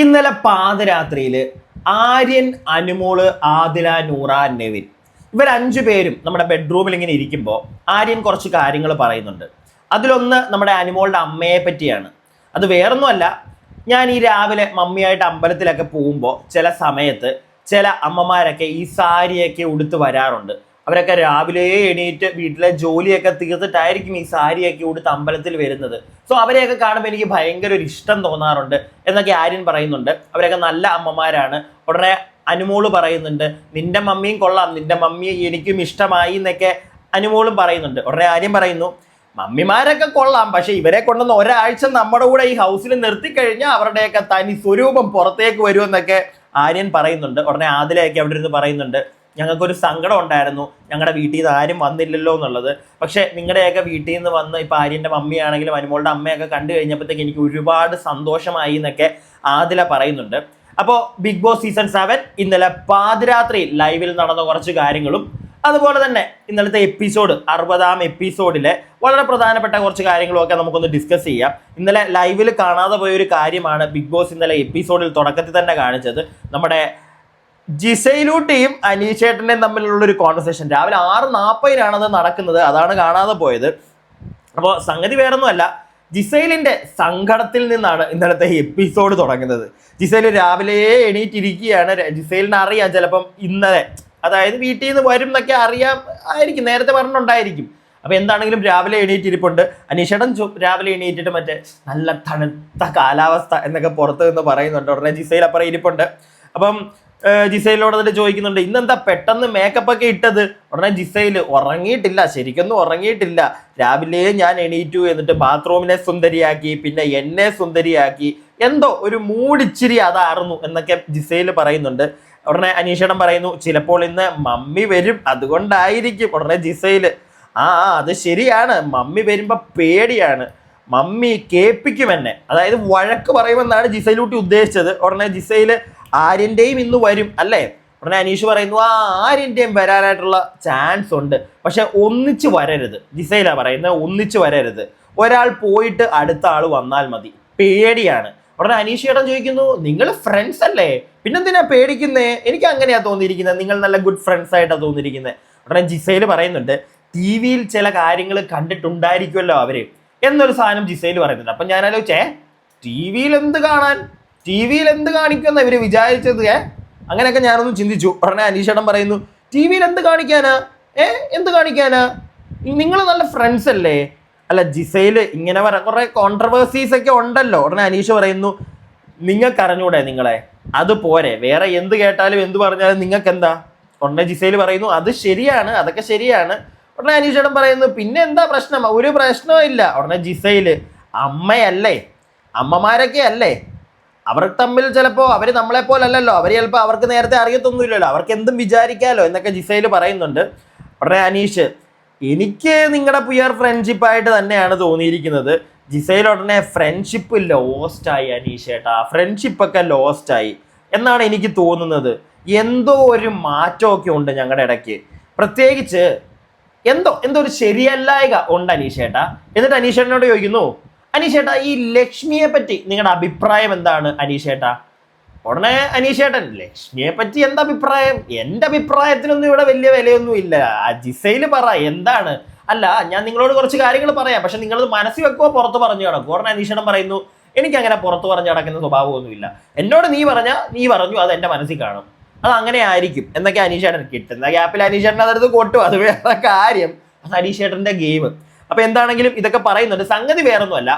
ഇന്നലെ പാതിരാത്രിയിൽ ആര്യൻ അനുമോൾ ആദില നൂറ നെവിൻ ഇവർ പേരും നമ്മുടെ ബെഡ്റൂമിൽ ഇങ്ങനെ ഇരിക്കുമ്പോൾ ആര്യൻ കുറച്ച് കാര്യങ്ങൾ പറയുന്നുണ്ട്. അതിലൊന്ന് നമ്മുടെ അനുമോളുടെ അമ്മയെ പറ്റിയാണ്. അത് വേറൊന്നുമല്ല ഞാൻ ഈ രാവിലെ മമ്മിയായിട്ട് അമ്പലത്തിലൊക്കെ പോകുമ്പോൾ ചില സമയത്ത് ചില അമ്മമാരൊക്കെ ഈ സാരിയൊക്കെ ഉടുത്ത് വരാറുണ്ട്. അവരൊക്കെ രാവിലെ എണീറ്റ് വീട്ടിലെ ജോലിയൊക്കെ തീർത്തിട്ടായിരിക്കും ഈ സാരിയൊക്കെ ഉടുത്ത് അമ്പലത്തിൽ വരുന്നത്. സോ അവരെയൊക്കെ കാണുമ്പോൾ എനിക്ക് ഭയങ്കര ഒരു ഇഷ്ടം തോന്നാറുണ്ട് എന്നൊക്കെ ആര്യൻ പറയുന്നുണ്ട്. അവരൊക്കെ നല്ല അമ്മമാരാണ്. ഉടനെ അനുമോൾ പറയുന്നുണ്ട് നിന്റെ മമ്മിയും കൊള്ളാം. നിന്റെ മമ്മിയെ എനിക്കും ഇഷ്ടമായി എന്നൊക്കെ അനുമോളും പറയുന്നുണ്ട്. ഉടനെ ആര്യം പറയുന്നു മമ്മിമാരൊക്കെ കൊള്ളാം. പക്ഷെ ഇവരെ കൊണ്ടുവന്ന് ഒരാഴ്ച നമ്മുടെ കൂടെ ഈ ഹൗസിൽ നിർത്തിക്കഴിഞ്ഞാൽ അവരുടെയൊക്കെ തനി സ്വരൂപം പുറത്തേക്ക് വരുമെന്നൊക്കെ ആര്യൻ പറയുന്നുണ്ട്. ഉടനെ ആദിലയൊക്കെ അവിടെ ഇരുന്ന് പറയുന്നുണ്ട് ഞങ്ങൾക്കൊരു സങ്കടം ഉണ്ടായിരുന്നു. ഞങ്ങളുടെ വീട്ടിൽ നിന്ന് ആരും വന്നില്ലല്ലോ എന്നുള്ളത്. പക്ഷെ നിങ്ങളുടെയൊക്കെ വീട്ടിൽ നിന്ന് വന്ന് ഇപ്പം ആര്യന്റെ മമ്മിയാണെങ്കിലും അനുമോളുടെ അമ്മയൊക്കെ കണ്ടു കഴിഞ്ഞപ്പോഴത്തേക്ക് എനിക്ക് ഒരുപാട് സന്തോഷമായി എന്നൊക്കെ ആദില പറയുന്നുണ്ട്. അപ്പോൾ ബിഗ് ബോസ് സീസൺ സെവൻ ഇന്നലെ പാതിരാത്രി ലൈവിൽ നടന്ന കുറച്ച് കാര്യങ്ങളും അതുപോലെ തന്നെ ഇന്നലത്തെ എപ്പിസോഡ് അറുപതാം എപ്പിസോഡിലെ വളരെ പ്രധാനപ്പെട്ട കുറച്ച് കാര്യങ്ങളും ഒക്കെ നമുക്കൊന്ന് ഡിസ്കസ് ചെയ്യാം. ഇന്നലെ ലൈവിൽ കാണാതെ പോയ ഒരു കാര്യമാണ് ബിഗ് ബോസ് ഇന്നലെ എപ്പിസോഡിൽ തുടക്കത്തിൽ തന്നെ കാണിച്ചത്. നമ്മുടെ ജിസൈലൂട്ടിയും അനീഷേട്ടന്റെയും തമ്മിലുള്ള ഒരു കോൺവെർസേഷൻ രാവിലെ ആറ് നാൽപ്പതിനാണ് അത് നടക്കുന്നത്. അതാണ് കാണാതെ പോയത്. അപ്പോൾ സംഗതി വേറൊന്നുമല്ല. ജിസൈലിന്റെ സങ്കടത്തിൽ നിന്നാണ് ഇന്നലത്തെ എപ്പിസോഡ് തുടങ്ങുന്നത്. ജിസൈൽ രാവിലെ എണീറ്റിരിക്കുകയാണ്. ജിസൈലിന് അറിയാം ചിലപ്പം ഇന്നലെ. അതായത് വീട്ടിൽ നിന്ന് വരും എന്നൊക്കെ അറിയാം ആയിരിക്കും. നേരത്തെ പറഞ്ഞിട്ടുണ്ടായിരിക്കും. അപ്പോൾ എന്താണെങ്കിലും രാവിലെ എണീറ്റിരിപ്പുണ്ട്. അനീഷേട്ടൻ രാവിലെ എണീറ്റിട്ട് മറ്റേ നല്ല തണുത്ത കാലാവസ്ഥ എന്നൊക്കെ പുറത്ത് നിന്ന് പറയുന്നുണ്ട്. ഉടനെ ജിസൈൽ അപ്പുറം ഇരിപ്പുണ്ട്. അപ്പം ജിസൈലിനോട് എന്നിട്ട് ചോദിക്കുന്നുണ്ട് ഇന്നെന്താ പെട്ടെന്ന് മേക്കപ്പ് ഒക്കെ ഇട്ടത്? ഉടനെ ജിസൈൽ ഉറങ്ങിയിട്ടില്ല ശരിക്കൊന്നും ഉറങ്ങിയിട്ടില്ല. രാവിലെ ഞാൻ എണീറ്റു എന്നിട്ട് ബാത്റൂമിനെ സുന്ദരിയാക്കി പിന്നെ എന്നെ സുന്ദരിയാക്കി. എന്തോ ഒരു മൂടിച്ചിരി അതായിരുന്നു എന്നൊക്കെ ജിസൈൽ പറയുന്നുണ്ട്. ഉടനെ അനീഷണം പറയുന്നു ചിലപ്പോൾ ഇന്ന് മമ്മി വരും അതുകൊണ്ടായിരിക്കും. ഉടനെ ജിസൈൽ ആ അത് ശരിയാണ്. മമ്മി വരുമ്പോൾ പേടിയാണ്. മമ്മി കേൾപ്പിക്കും എന്നെ. അതായത് വഴക്ക് പറയുമെന്നാണ് ജിസൈലൂട്ടി ഉദ്ദേശിച്ചത്. ഉടനെ ജിസൈൽ ആര്യന്റെയും ഇന്ന് വരും അല്ലേ? ഉടനെ അനീഷ് പറയുന്നു ആ ആര്യന്റെയും വരാനായിട്ടുള്ള ചാൻസ് ഉണ്ട്. പക്ഷെ ഒന്നിച്ച് വരരുത്. ജിസൈല പറയുന്നത് ഒന്നിച്ച് വരരുത്. ഒരാൾ പോയിട്ട് അടുത്ത ആൾ വന്നാൽ മതി. പേടിയാണ്. ഉടനെ അനീഷ് ചേട്ടൻ ചോദിക്കുന്നു നിങ്ങൾ ഫ്രണ്ട്സ് അല്ലേ? പിന്നെന്തിനാ പേടിക്കുന്നേ? എനിക്ക് അങ്ങനെയാ തോന്നിയിരിക്കുന്നത്. നിങ്ങൾ നല്ല ഗുഡ് ഫ്രണ്ട്സ് ആയിട്ടാ തോന്നിയിരിക്കുന്നത്. ഉടനെ ജിസയിൽ പറയുന്നുണ്ട് ടി വിയിൽ ചില കാര്യങ്ങൾ കണ്ടിട്ടുണ്ടായിരിക്കുമല്ലോ അവർ. എന്നൊരു സാധനം ജിസയിൽ പറയുന്നുണ്ട്. അപ്പൊ ഞാൻ ആലോചിച്ചേ ടി വിയിൽ എന്ത് കാണാൻ? ടി വിയിൽ എന്ത് കാണിക്കുമെന്ന് ഇവർ വിചാരിച്ചത് ഏ? അങ്ങനെയൊക്കെ ഞാനൊന്ന് ചിന്തിച്ചു. ഉടനെ അനീഷേട്ടൻ പറയുന്നു ടി വിയിൽ എന്ത് കാണിക്കാനാ? ഏ? എന്ത് കാണിക്കാനാ? നിങ്ങൾ നല്ല ഫ്രണ്ട്സ് അല്ലേ? അല്ല ജിസയിൽ ഇങ്ങനെ പറ കുറെ കോൺട്രവേഴ്സീസ് ഒക്കെ ഉണ്ടല്ലോ. ഉടനെ അനീഷ് പറയുന്നു നിങ്ങൾക്ക് അറിഞ്ഞൂടെ നിങ്ങളെ? അത് പോരെ. വേറെ എന്ത് കേട്ടാലും എന്ത് പറഞ്ഞാലും നിങ്ങൾക്ക് എന്താ ഉടനെ ജിസയിൽ പറയുന്നു അത് ശരിയാണ് അതൊക്കെ ശരിയാണ്. ഉടനെ അനീഷേട്ടൻ പറയുന്നു പിന്നെ എന്താ പ്രശ്നം? ഒരു പ്രശ്നവും ഇല്ല. ഉടനെ ജിസയിൽ അമ്മയല്ലേ? അമ്മമാരൊക്കെ അല്ലേ അവർ തമ്മിൽ ചിലപ്പോൾ അവർ നമ്മളെ പോലല്ലല്ലോ. അവർ ചിലപ്പോൾ അവർക്ക് നേരത്തെ അറിയത്തൊന്നുമില്ലല്ലോ. അവർക്ക് എന്തും വിചാരിക്കാമല്ലോ എന്നൊക്കെ ജിസയിൽ പറയുന്നുണ്ട്. ഉടനെ അനീഷ് എനിക്ക് നിങ്ങളുടെ പുയർ ഫ്രണ്ട്ഷിപ്പായിട്ട് തന്നെയാണ് തോന്നിയിരിക്കുന്നത്. ജിസയിൽ ഉടനെ ഫ്രണ്ട്ഷിപ്പ് ലോസ്റ്റ് ആയി അനീഷ് ഏട്ടാ. ഫ്രണ്ട്ഷിപ്പൊക്കെ ലോസ്റ്റ് ആയി എന്നാണ് എനിക്ക് തോന്നുന്നത്. എന്തോ ഒരു മാറ്റമൊക്കെ ഉണ്ട് ഞങ്ങളുടെ ഇടയ്ക്ക്. പ്രത്യേകിച്ച് എന്തോ എന്തോ ഒരു ശരിയല്ലായക ഉണ്ട് അനീഷേട്ടാ എന്നിട്ട് അനീഷേട്ടനോട് ചോദിക്കുന്നു അനീഷേട്ടാ ഈ ലക്ഷ്മിയെ പറ്റി നിങ്ങളുടെ അഭിപ്രായം എന്താണ് അനീഷേട്ടാ? ഉടനെ അനീഷേട്ടൻ ലക്ഷ്മിയെ പറ്റി എന്താ അഭിപ്രായം? എന്റെ അഭിപ്രായത്തിനൊന്നും ഇവിടെ വലിയ വിലയൊന്നും ഇല്ല ജിസയിൽ പറ എന്താണ്? അല്ല ഞാൻ നിങ്ങളോട് കുറച്ച് കാര്യങ്ങൾ പറയാം. പക്ഷെ നിങ്ങളത് മനസ്സിൽ വെക്കുമോ പുറത്ത് പറഞ്ഞു കിടക്കും ഉടനെ അനീഷേട്ടൻ പറയുന്നു എനിക്ക് അങ്ങനെ പുറത്ത് പറഞ്ഞു നടക്കുന്ന സ്വഭാവമൊന്നുമില്ല. എന്നോട് നീ പറഞ്ഞ നീ പറഞ്ഞു അത് എന്റെ മനസ്സിൽ കാണും. അത് അങ്ങനെ ആയിരിക്കും. എന്നൊക്കെ അനീഷേട്ടൻ കിട്ടുന്ന ഗ്യാപ്പിൽ അനീഷേട്ടൻ അതെടുത്ത് കൊട്ടും. അത് വേറെ കാര്യം. അത് അനീഷേട്ടന്റെ ഗെയിം. അപ്പൊ എന്താണെങ്കിലും ഇതൊക്കെ പറയുന്നുണ്ട്. സംഗതി വേറൊന്നുമല്ല.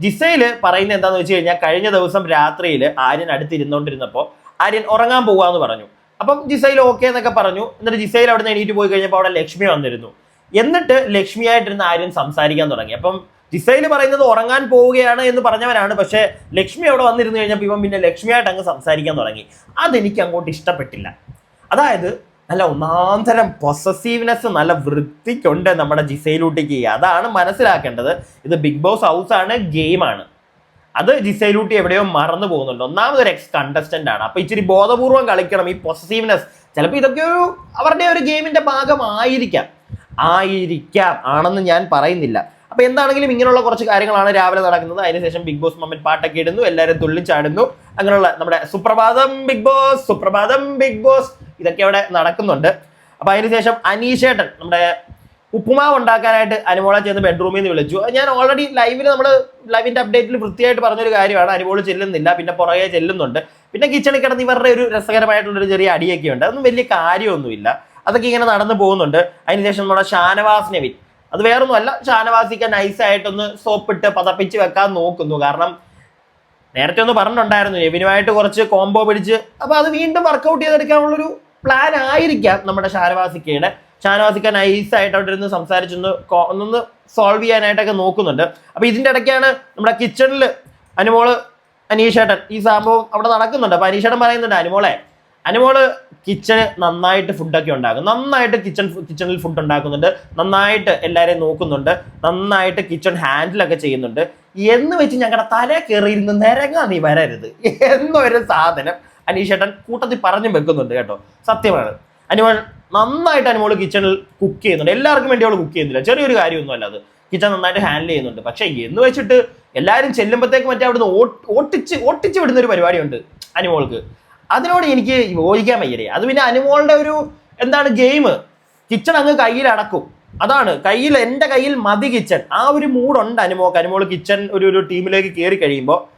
ജിസയിൽ പറയുന്നത് എന്താന്ന് വെച്ച് കഴിഞ്ഞാൽ കഴിഞ്ഞ ദിവസം രാത്രിയിൽ ആര്യൻ അടുത്തിരുന്നോണ്ടിരുന്നപ്പോൾ ആര്യൻ ഉറങ്ങാൻ പോവാന്ന് പറഞ്ഞു. അപ്പം ജിസയിൽ ഓക്കെ എന്നൊക്കെ പറഞ്ഞു. എന്നിട്ട് ജിസയിൽ അവിടെ നിന്ന് എണീറ്റ് പോയി കഴിഞ്ഞപ്പോൾ അവിടെ ലക്ഷ്മി വന്നിരുന്നു. എന്നിട്ട് ലക്ഷ്മിയായിട്ടിരുന്ന ആര്യൻ സംസാരിക്കാൻ തുടങ്ങി. അപ്പം ജിസയിൽ പറയുന്നത് ഉറങ്ങാൻ പോവുകയാണ് എന്ന് പറഞ്ഞവനാണ് പക്ഷേ ലക്ഷ്മി അവിടെ വന്നിരുന്നു കഴിഞ്ഞപ്പോൾ ഇവൻ പിന്നെ ലക്ഷ്മിയായിട്ട് അങ്ങ് സംസാരിക്കാൻ തുടങ്ങി. അതെനിക്ക് അങ്ങോട്ട് ഇഷ്ടപ്പെട്ടില്ല. അതായത് നല്ല ഒന്നാന്തരം പൊസസീവ്നെസ് നല്ല വൃത്തിക്കുണ്ട് നമ്മുടെ ജിസൈലൂട്ടിക്ക്. അതാണ് മനസ്സിലാക്കേണ്ടത്. ഇത് ബിഗ് ബോസ് ഹൗസ് ആണ് ഗെയിമാണ് അത് ജിസൈലൂട്ടി എവിടെയോ മറന്നു പോകുന്നുണ്ട്. ഒന്നാമത് ഒരു എക്സ് കണ്ടസ്റ്റന്റ് ആണ്. അപ്പൊ ഇച്ചിരി ബോധപൂർവം കളിക്കണം ഈ പൊസസീവ്നെസ് ചിലപ്പോൾ ഇതൊക്കെ ഒരു അവരുടെ ഒരു ഗെയിമിന്റെ ഭാഗമായിരിക്കാം. ആയിരിക്കാം ആണെന്ന് ഞാൻ പറയുന്നില്ല. അപ്പൊ എന്താണെങ്കിലും ഇങ്ങനെയുള്ള കുറച്ച് കാര്യങ്ങളാണ് രാവിലെ നടക്കുന്നത്. അതിനുശേഷം ബിഗ് ബോസ് മമ്മൻ പാട്ടൊക്കെ ഇടുന്നു. എല്ലാവരും തുള്ളിച്ചാടുന്നു. അങ്ങനെയുള്ള നമ്മുടെ സുപ്രഭാതം ബിഗ് ബോസ് സുപ്രഭാതം ബിഗ് ബോസ് ഇതൊക്കെ അവിടെ നടക്കുന്നുണ്ട്. അപ്പൊ അതിനുശേഷം അനീഷേട്ടൻ നമ്മുടെ ഉപ്പുമാവ് ഉണ്ടാക്കാനായിട്ട് അനുമോള ചെന്ന് ബെഡ്റൂമിൽ നിന്ന് വിളിച്ചു. ഞാൻ ഓൾറെഡി ലൈവിൽ നമ്മൾ ലൈവിന്റെ അപ്ഡേറ്റിൽ വൃത്തിയായിട്ട് പറഞ്ഞൊരു കാര്യമാണ്. അനുമോൾ ചെല്ലുന്നില്ല പിന്നെ പുറകെ ചെല്ലുന്നുണ്ട്. പിന്നെ കിച്ചണിൽ കിടന്ന് ഇവരുടെ ഒരു രസകരമായിട്ടുള്ളൊരു ചെറിയ അടിയൊക്കെ ഉണ്ട് അതൊന്നും വലിയ കാര്യമൊന്നുമില്ല. അതൊക്കെ ഇങ്ങനെ നടന്നു പോകുന്നുണ്ട്. അതിനുശേഷം നമ്മുടെ ഷാനവാസ് നവിൻ അത് വേറൊന്നുമല്ല ഷാനവാസിക്ക് നൈസായിട്ടൊന്ന് സോപ്പിട്ട് പതപ്പിച്ച് വെക്കാൻ നോക്കുന്നു. കാരണം നേരത്തെ ഒന്ന് പറഞ്ഞിട്ടുണ്ടായിരുന്നു നെവിനുമായിട്ട് കുറച്ച് കോംബോ പിടിച്ച്. അപ്പൊ അത് വീണ്ടും വർക്കൗട്ട് ചെയ്തെടുക്കാനുള്ളൊരു പ്ലാൻ ആയിരിക്കാം നമ്മുടെ ഷാനവാസിക്കയുടെ ഷാനവാസിക്ക നൈസായിട്ട് അവിടെ ഇരുന്ന് സംസാരിച്ചൊന്ന് ഒന്നൊന്ന് സോൾവ് ചെയ്യാനായിട്ടൊക്കെ നോക്കുന്നുണ്ട്. അപ്പൊ ഇതിന്റെ ഇടയ്ക്കാണ് നമ്മുടെ കിച്ചണിൽ അനുമോൾ അനീഷേട്ടൻ ഈ സംഭവം അവിടെ നടക്കുന്നുണ്ട്. അപ്പൊ അനീഷേട്ടൻ പറയുന്നുണ്ട് അനുമോളെ അനുമോൾ കിച്ചണ് നന്നായിട്ട് ഫുഡൊക്കെ ഉണ്ടാക്കും. നന്നായിട്ട് കിച്ചൺ കിച്ചണിൽ ഫുഡ് ഉണ്ടാക്കുന്നുണ്ട്. നന്നായിട്ട് എല്ലാവരെയും നോക്കുന്നുണ്ട്. നന്നായിട്ട് കിച്ചൺ ഹാൻഡിലൊക്കെ ചെയ്യുന്നുണ്ട്. എന്ന് വെച്ച് ഞങ്ങളുടെ തല കയറിയിരുന്ന് നിരങ്ങാ നീ വരരുത്. എന്നൊരു സാധനം. അനീഷേട്ടൻ കൂട്ടത്തിൽ പറഞ്ഞു വെക്കുന്നുണ്ട് കേട്ടോ. സത്യമാണ്. അനിമോൾ നന്നായിട്ട് അനിമോൾ കിച്ചണിൽ കുക്ക് ചെയ്യുന്നുണ്ട്. എല്ലാവർക്കും വേണ്ടി അവൾ കുക്ക് ചെയ്യുന്നില്ല. ചെറിയൊരു കാര്യമൊന്നുമല്ല അത്. കിച്ചൺ നന്നായിട്ട് ഹാൻഡിൽ ചെയ്യുന്നുണ്ട്. പക്ഷേ എന്ന് വെച്ചിട്ട് എല്ലാവരും ചെല്ലുമ്പോഴത്തേക്ക് മറ്റേ അവിടുന്ന് ഓട്ടിച്ച് ഓട്ടിച്ച് വിടുന്ന ഒരു പരിപാടിയുണ്ട് അനിമോൾക്ക്. അതിനോട് എനിക്ക് യോജിക്കാൻ വയ്യരേ അത് പിന്നെ അനിമോളുടെ ഒരു എന്താണ് ഗെയിം കിച്ചൺ അങ്ങ് കയ്യിൽ അടക്കും. അതാണ്. കയ്യിൽ എന്റെ കയ്യിൽ മതി കിച്ചൺ. ആ ഒരു മൂഡുണ്ട് അനിമോൾക്ക്. അനിമോൾ കിച്ചൺ ഒരു ഒരു ടീമിലേക്ക് കയറി കഴിയുമ്പോൾ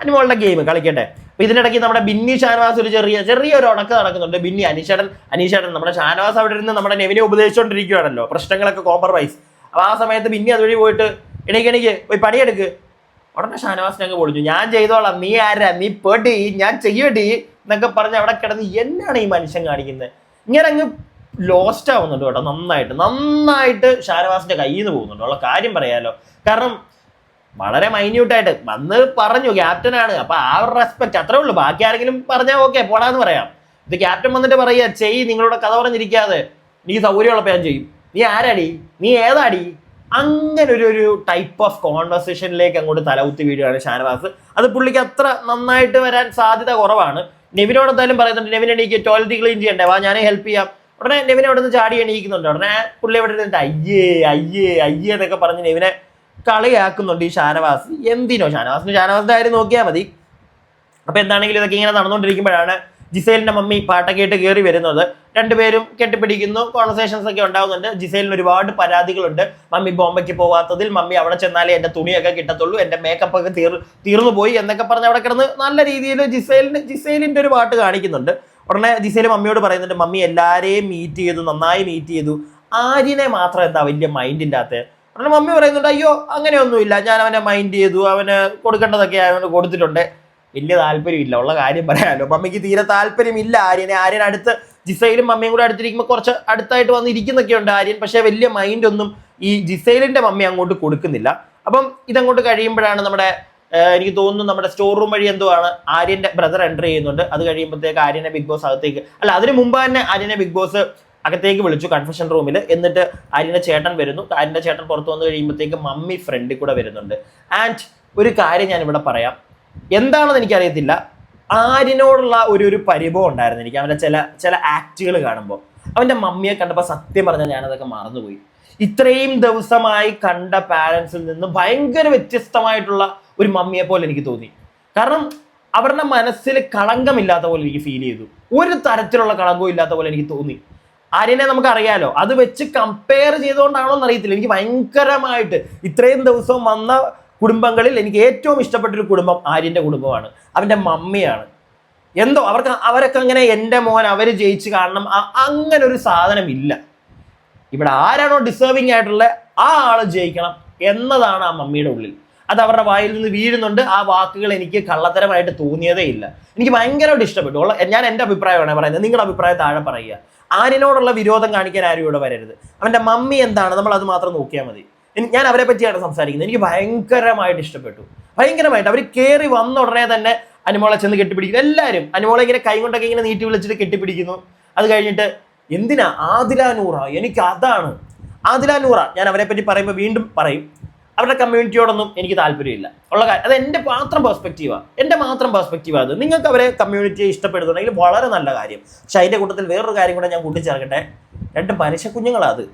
അനുമോളുടെ ഗെയിം കളിക്കട്ടെ. അപ്പൊ ഇതിനിടയ്ക്ക് നമ്മുടെ ബിന്നി ഷാനവാസ് ഒരു ചെറിയ ചെറിയ ഒരു ഉണക്ക് നടക്കുന്നുണ്ട്. ബിന്നി അനീഷേടൻ അനീഷേടൻ നമ്മുടെ ഷാനവാസ് അവിടെ ഇരുന്ന് നമ്മുടെ നെവിനെ ഉപദേശിച്ചുകൊണ്ടിരിക്കുകയാണല്ലോ പ്രശ്നങ്ങളൊക്കെ കോംപ്രമൈസ് അപ്പൊ ആ സമയത്ത് ബിന്നി അതുവഴി പോയിട്ട് എണീക്ക് എണീക്ക് പോയി പണിയെടുക്ക്. ഉടനെ ഷാനവാസിനെ അങ്ങ് പൊളിച്ചു ഞാൻ ചെയ്തോളാം. നീ ആരാ? നീ പേട്ടി ഞാൻ ചെയ്യട്ടി എന്നൊക്കെ പറഞ്ഞ് അവിടെ കിടന്ന് എന്നാണ് ഈ മനുഷ്യൻ കാണിക്കുന്നത് ഇങ്ങനെ അങ്ങ് ലോസ്റ്റ് ആവുന്നുണ്ട് കേട്ടോ നന്നായിട്ട്. നന്നായിട്ട് ഷാനവാസിന്റെ കയ്യിൽ നിന്ന് പോകുന്നുണ്ട്. ഉള്ള കാര്യം പറയാലോ. കാരണം വളരെ മൈന്യൂട്ടായിട്ട്. വന്ന് പറഞ്ഞു ക്യാപ്റ്റനാണ്. അപ്പൊ ആ ഒരു റെസ്പെക്ട് അത്രേ ഉള്ളൂ. ബാക്കി ആരെങ്കിലും പറഞ്ഞാൽ ഓക്കെ പോടാന്ന് പറയാം. ഇത് ക്യാപ്റ്റൻ വന്നിട്ട് പറയുക ചെയ് നിങ്ങളുടെ കഥ പറഞ്ഞിരിക്കാതെ. നീ സൗകര്യമുള്ളപ്പോൾ ഞാൻ ചെയ്യും. നീ ആരാടി? നീ ഏതാടി? അങ്ങനെ ഒരു ഒരു ടൈപ്പ് ഓഫ് കോൺവെർസേഷനിലേക്ക് അങ്ങോട്ട് തലകുത്തി വീഴുകയാണ് ഷാനവാസ്. അത് പുള്ളിക്ക് അത്ര നന്നായിട്ട് വരാൻ സാധ്യത കുറവാണ്. നെവിനോട് എന്തായാലും പറയുന്നുണ്ട് നെവിൻ എണീക്ക് ടോയ്ലറ്റ് ക്ലീൻ ചെയ്യണ്ടേ? വാ ഞാൻ ഹെൽപ്പ് ചെയ്യാം. ഉടനെ നെവിനെ അവിടെ നിന്ന് ചാടി എണീക്കുന്നുണ്ട്. ഉടനെ പുള്ളി എവിടെ ഇരുന്നിട്ട് അയ്യേ അയ്യേ അയ്യേ എന്നൊക്കെ പറഞ്ഞ് നെവിനെ കളിയാക്കുന്നുണ്ട് ഈ ഷാനവാസ്. എന്തിനോ ഷാനവാസിന്? ഷാനവാസിന്റെ കാര്യം നോക്കിയാൽ മതി. അപ്പൊ എന്താണെങ്കിലും ഇതൊക്കെ ഇങ്ങനെ നടന്നുകൊണ്ടിരിക്കുമ്പോഴാണ് ജിസേലിന്റെ മമ്മി പാട്ടൊക്കെ ആയിട്ട് കയറി വരുന്നത്. രണ്ടുപേരും കെട്ടിപ്പിടിക്കുന്നു. കോൺവെർസേഷൻസ് ഒക്കെ ഉണ്ടാകുന്നുണ്ട് ജിസേലിന് ഒരുപാട് പരാതികളുണ്ട്. മമ്മി ബോംബയ്ക്ക് പോവാത്തതിൽ മമ്മി അവിടെ ചെന്നാലേ എന്റെ തുണിയൊക്കെ കിട്ടത്തുള്ളൂ എന്റെ മേക്കപ്പ് ഒക്കെ തീർ തീർന്നു പോയി എന്നൊക്കെ പറഞ്ഞ് അവിടെ കിടന്ന് നല്ല രീതിയിൽ ജിസേലിന് ജിസേലിന്റെ ഒരു പാട്ട് കാണിക്കുന്നുണ്ട്. ഉടനെ ജിസേൽ മമ്മിയോട് പറയുന്നുണ്ട് മമ്മി എല്ലാരെയും മീറ്റ് ചെയ്തു നന്നായി മീറ്റ് ചെയ്തു. ആര്യനെ മാത്രം എന്താ വലിയ മൈൻഡ് ഉടനെ മമ്മി പറയുന്നുണ്ട് അയ്യോ അങ്ങനെയൊന്നുമില്ല. ഞാൻ അവനെ മൈൻഡ് ചെയ്തു. അവന് കൊടുക്കേണ്ടതൊക്കെ അവന് കൊടുത്തിട്ടുണ്ട്. വലിയ താല്പര്യമില്ല. ഉള്ള കാര്യം പറയാമല്ലോ മമ്മിക്ക് തീരെ താല്പര്യമില്ല ആര്യനെ. ആര്യൻ അടുത്ത് ജിസൈലും മമ്മിയും കൂടെ അടുത്തിരിക്കുമ്പോൾ കുറച്ച് അടുത്തായിട്ട് വന്ന് ഉണ്ട് ആര്യൻ. പക്ഷേ വലിയ മൈൻഡ് ഒന്നും ഈ ജിസൈലിന്റെ മമ്മി അങ്ങോട്ട് കൊടുക്കുന്നില്ല. അപ്പം ഇതങ്ങോട്ട് കഴിയുമ്പോഴാണ് നമ്മുടെ എനിക്ക് തോന്നുന്നു നമ്മുടെ സ്റ്റോർ റൂം വഴി എന്തോ ആണ് ആര്യന്റെ ബ്രദർ എന്റർ ചെയ്യുന്നുണ്ട്. അത് കഴിയുമ്പോഴത്തേക്ക് ആര്യനെ ബിഗ് ബോസ് അകത്തേക്ക് അല്ല അതിന് മുമ്പ് തന്നെ ആര്യനെ ബിഗ് ബോസ് അകത്തേക്ക് വിളിച്ചു കൺഫെഷൻ റൂമിൽ എന്നിട്ട് ആര്യന്റെ ചേട്ടൻ വരുന്നു. ആര്യന്റെ ചേട്ടൻ പുറത്ത് വന്നു കഴിയുമ്പോഴത്തേക്ക് മമ്മി ഫ്രണ്ടിൽ കൂടെ വരുന്നുണ്ട്. ആൻഡ് ഒരു കാര്യം ഞാൻ പറയാം. എന്താണെന്ന് എനിക്കറിയത്തില്ല. ആര്യനോടുള്ള ഒരു ഒരു പരിഭവം ഉണ്ടായിരുന്നു എനിക്ക് അവന്റെ ചില ചില ആക്റ്റുകൾ കാണുമ്പോൾ. അവന്റെ മമ്മിയെ കണ്ടപ്പോൾ സത്യം പറഞ്ഞാൽ ഞാനതൊക്കെ മറന്നുപോയി. ഇത്രയും ദിവസമായി കണ്ട പാരൻസിൽ നിന്ന് ഭയങ്കര വ്യത്യസ്തമായിട്ടുള്ള ഒരു മമ്മിയെ പോലെ എനിക്ക് തോന്നി. കാരണം അവരുടെ മനസ്സിൽ കളങ്കമില്ലാത്ത പോലെ എനിക്ക് ഫീൽ ചെയ്തു. ഒരു തരത്തിലുള്ള കളങ്കവും ഇല്ലാത്ത പോലെ എനിക്ക് തോന്നി. ആര്യനെ നമുക്ക് അറിയാലോ അത് വെച്ച് കമ്പയർ ചെയ്തുകൊണ്ടാണോ എന്ന് അറിയത്തില്ല എനിക്ക് ഭയങ്കരമായിട്ട് ഇത്രയും ദിവസവും വന്ന കുടുംബങ്ങളിൽ എനിക്ക് ഏറ്റവും ഇഷ്ടപ്പെട്ടൊരു കുടുംബം ആര്യന്റെ കുടുംബമാണ്. അവന്റെ മമ്മിയാണ്. എന്തോ അവർക്ക് അവരൊക്കെ അങ്ങനെ എന്റെ മോൻ അവർ ജയിച്ച് കാണണം. അങ്ങനെ ഒരു സാധനം ഇല്ല ഇവിടെ ആരാണോ ഡിസേർവിംഗ് ആയിട്ടുള്ള ആ ആൾ ജയിക്കണം എന്നതാണ് ആ മമ്മിയുടെ ഉള്ളിൽ. അത് അവരുടെ വായിൽ നിന്ന് വീഴുന്നുണ്ട്. ആ വാക്കുകൾ എനിക്ക് കള്ളത്തരമായിട്ട് തോന്നിയതേ ഇല്ല. എനിക്ക് ഭയങ്കരമായിട്ട് ഇഷ്ടപ്പെട്ടു. ഞാൻ എന്റെ അഭിപ്രായമാണ് പറയുന്നത്. നിങ്ങളുടെ അഭിപ്രായം താഴെ പറയുക. ആര്യനോടുള്ള വിരോധം കാണിക്കാൻ ആരും ഇവിടെ വരരുത്. അവന്റെ മമ്മി എന്താണ്? നമ്മൾ അത് മാത്രം നോക്കിയാൽ മതി. ഞാൻ അവരെ പറ്റിയാണ് സംസാരിക്കുന്നത്. എനിക്ക് ഭയങ്കരമായിട്ട് ഇഷ്ടപ്പെട്ടു. ഭയങ്കരമായിട്ട് അവർ കയറി വന്ന ഉടനെ തന്നെ അനുമോളെ ചെന്ന് കെട്ടിപ്പിടിക്കുന്നു. എല്ലാവരും അനുമോളെ ഇങ്ങനെ കൈ കൊണ്ടൊക്കെ ഇങ്ങനെ നീട്ടി വിളിച്ചിട്ട് കെട്ടിപ്പിടിക്കുന്നു. അത് കഴിഞ്ഞിട്ട് എന്തിനാ? ആദില നൂറ. എനിക്ക് അതാണ്. ആദില നൂറ. ഞാൻ അവരെ പറ്റി പറയുമ്പോൾ വീണ്ടും പറയും. അവരുടെ കമ്മ്യൂണിറ്റിയോടൊന്നും എനിക്ക് താല്പര്യമില്ല. ഉള്ള കാര്യം അത് എന്റെ മാത്രം പെർസ്പെക്റ്റീവാണ് എന്റെ മാത്രം പെർസ്പെക്റ്റീവാണ് അത്. നിങ്ങൾക്ക് അവരെ കമ്മ്യൂണിറ്റിയെ ഇഷ്ടപ്പെടുന്നുണ്ടെങ്കിൽ വളരെ നല്ല കാര്യം. പക്ഷെ അതിന്റെ കൂട്ടത്തിൽ വേറൊരു കാര്യം കൂടെ ഞാൻ കൂട്ടിച്ചേർക്കട്ടെ. രണ്ട് മനുഷ്യ കുഞ്ഞുങ്ങളാണ് അത്.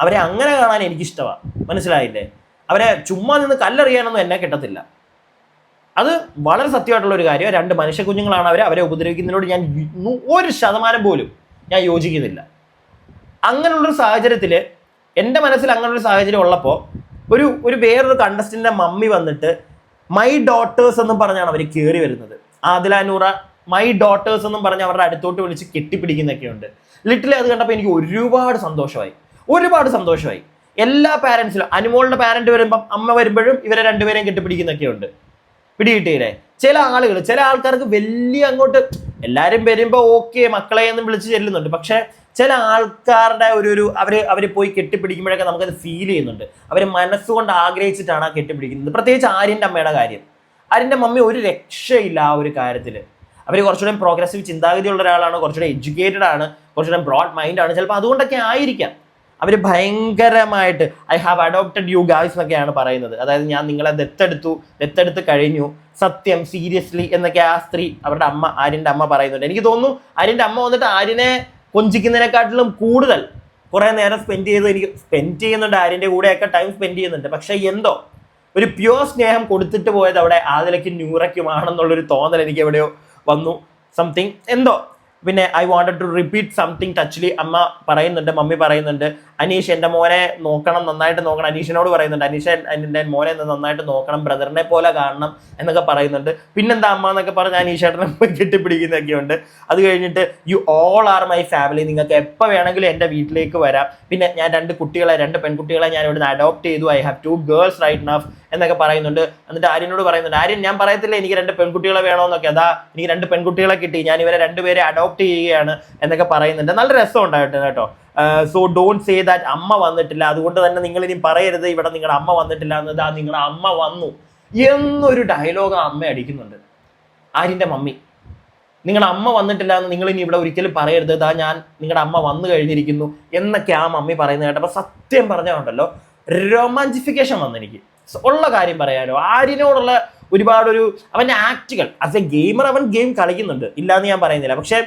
അവരെ അങ്ങനെ കാണാൻ എനിക്കിഷ്ടമാണ് മനസ്സിലായില്ലേ? അവരെ ചുമ്മാ നിന്ന് കല്ലെറിയാനൊന്നും എന്നെ കിട്ടത്തില്ല. അത് വളരെ സത്യമായിട്ടുള്ള ഒരു കാര്യം രണ്ട് മനുഷ്യ അവരെ. അവരെ ഉപദ്രവിക്കുന്നതിനോട് ഞാൻ ഒരു ശതമാനം പോലും ഞാൻ യോജിക്കുന്നില്ല. അങ്ങനെയുള്ളൊരു സാഹചര്യത്തിൽ എന്റെ മനസ്സിൽ അങ്ങനെയൊരു സാഹചര്യം ഉള്ളപ്പോൾ ഒരു ഒരു വേറൊരു കണ്ടസ്റ്റന്റെ മമ്മി വന്നിട്ട് മൈ ഡോട്ടേഴ്സ് എന്നും പറഞ്ഞാണ് അവർ കയറി വരുന്നത്. ആദിലാനൂറ മൈ ഡോട്ടേഴ്സ് എന്നും പറഞ്ഞ് അവരുടെ അടുത്തോട്ട് വിളിച്ച് കെട്ടിപ്പിടിക്കുന്നൊക്കെ ഉണ്ട് ലിറ്റിൽ അത് കണ്ടപ്പോൾ എനിക്ക് ഒരുപാട് സന്തോഷമായി. ഒരുപാട് സന്തോഷമായി. എല്ലാ പാരൻസിലും അനുമോളുടെ പാരന്റ് വരുമ്പം അമ്മ വരുമ്പോഴും ഇവരെ രണ്ടുപേരെയും കെട്ടിപ്പിടിക്കുന്നൊക്കെ ഉണ്ട് പിടികിട്ടിയില്ലേ? ചില ആളുകൾ ചില ആൾക്കാർക്ക് വലിയ അങ്ങോട്ട് എല്ലാവരും വരുമ്പോൾ ഓക്കെ മക്കളെ എന്നും വിളിച്ച് ചെല്ലുന്നുണ്ട്. പക്ഷെ ചില ആൾക്കാരുടെ ഒരു ഒരു അവർ അവർ പോയി കെട്ടിപ്പിടിക്കുമ്പോഴൊക്കെ നമുക്കത് ഫീൽ ചെയ്യുന്നുണ്ട്. അവർ മനസ്സുകൊണ്ട് ആഗ്രഹിച്ചിട്ടാണ് ആ കെട്ടിപ്പിടിക്കുന്നത്. പ്രത്യേകിച്ച് ആര്യന്റെ അമ്മയുടെ കാര്യം. ആര്യന്റെ മമ്മി ഒരു രക്ഷയില്ല ആ ഒരു കാര്യത്തിൽ അവർ കുറച്ചുകൂടെ പ്രോഗ്രസീവ് ചിന്താഗതിയുള്ള ഒരാളാണ് കുറച്ചുകൂടെ എഡ്യൂക്കേറ്റഡ് ആണ് കുറച്ചുകൂടെ ബ്രോഡ് മൈൻഡ് ആണ്. ചിലപ്പോൾ അതുകൊണ്ടൊക്കെ ആയിരിക്കാം. അവർ ഭയങ്കരമായിട്ട് I have adopted you guys എന്നൊക്കെയാണ് പറയുന്നത്. അതായത് ഞാൻ നിങ്ങളെ ദത്തെടുത്തു ദത്തെടുത്ത് കഴിഞ്ഞു സത്യം സീരിയസ്ലി എന്നൊക്കെ ആ സ്ത്രീ അവരുടെ അമ്മ ആര്യന്റെ അമ്മ പറയുന്നുണ്ട്. എനിക്ക് തോന്നുന്നു ആര്യന്റെ അമ്മ വന്നിട്ട് ആര്യനെ കൊഞ്ചിക്കുന്നതിനെക്കാട്ടിലും കൂടുതൽ കുറേ നേരം സ്പെൻഡ് ചെയ്ത് എനിക്ക് സ്പെൻഡ് ചെയ്യുന്നുണ്ട് ആര്യന്റെ കൂടെയൊക്കെ ടൈം സ്പെൻഡ് ചെയ്യുന്നുണ്ട്. പക്ഷേ എന്തോ ഒരു പ്യുവർ സ്നേഹം കൊടുത്തിട്ട് പോയത് അവിടെ ആദിലയ്ക്കും ന്യൂറയ്ക്കുമാണെന്നുള്ളൊരു തോന്നൽ എനിക്ക് എവിടെയോ വന്നു. സംതിങ് എന്തോ. പിന്നെ I wanted to repeat something ടച്ച്ലി അമ്മ പറയുന്നുണ്ട് മമ്മി പറയുന്നുണ്ട്. അനീഷ് എന്റെ മോനെ നോക്കണം നന്നായിട്ട് നോക്കണം. അനീഷിനോട് പറയുന്നുണ്ട് അനീഷ് എന്റെ മോനെ നന്നായിട്ട് നോക്കണം ബ്രദറിനെ പോലെ കാണണം എന്നൊക്കെ പറയുന്നുണ്ട്. പിന്നെന്താ അമ്മ എന്നൊക്കെ പറഞ്ഞ് അനീഷേട്ടനെ പോയി കെട്ടിപ്പിടിക്കുന്നൊക്കെ ഉണ്ട് അത് കഴിഞ്ഞിട്ട് you all are my family നിങ്ങൾക്ക് എപ്പോൾ വേണമെങ്കിലും എന്റെ വീട്ടിലേക്ക് വരാം. പിന്നെ ഞാൻ രണ്ട് കുട്ടികളെ രണ്ട് പെൺകുട്ടികളെ ഞാൻ ഇവിടുന്ന് അഡോപ്റ്റ് ചെയ്തു. I have two girls right enough എന്നൊക്കെ പറയുന്നുണ്ട്. എന്നിട്ട് ആര്യനോട് പറയുന്നുണ്ട് ആര്യൻ ഞാൻ പറയത്തില്ല എനിക്ക് രണ്ട് പെൺകുട്ടികളെ വേണമെന്നൊക്കെ അതാ എനിക്ക് രണ്ട് പെൺകുട്ടികളെ കിട്ടി. ഞാൻ ഇവരെ രണ്ടുപേരെ അഡോപ്റ്റ് ചെയ്യുകയാണ് എന്നൊക്കെ പറയുന്നുണ്ട്. നല്ല രസം ഉണ്ടായിട്ടുണ്ട് കേട്ടോ. സോ ഡോണ്ട് സേ ദാറ്റ് അമ്മ വന്നിട്ടില്ല. അതുകൊണ്ട് തന്നെ നിങ്ങൾ ഇനി പറയരുത് ഇവിടെ നിങ്ങളുടെ അമ്മ വന്നിട്ടില്ല എന്നത് ആ നിങ്ങളുടെ അമ്മ വന്നു. എന്നൊരു ഡയലോഗ് അമ്മ അടിക്കുന്നുണ്ട്. ആര്യന്റെ മമ്മി. നിങ്ങളുടെ അമ്മ വന്നിട്ടില്ല എന്ന് നിങ്ങൾ ഇനി ഇവിടെ ഒരിക്കലും പറയരുത്. ഇതാ ഞാൻ നിങ്ങളുടെ അമ്മ വന്നു കഴിഞ്ഞിരിക്കുന്നു എന്നൊക്കെ ആ മമ്മി പറയുന്നത് കേട്ടപ്പോൾ സത്യം പറഞ്ഞുണ്ടല്ലോ റൊമാന്റിഫിക്കേഷൻ വന്നെനിക്ക് ഉള്ള കാര്യം പറയാലോ. ആര്യനോടുള്ള ഒരുപാടൊരു അവന്റെ ആക്റ്റുകൾ ആസ് എ ഗെയിമർ അവൻ ഗെയിം കളിക്കുന്നുണ്ട്. ഇല്ലാന്ന് ഞാൻ പറയുന്നില്ല. പക്ഷേ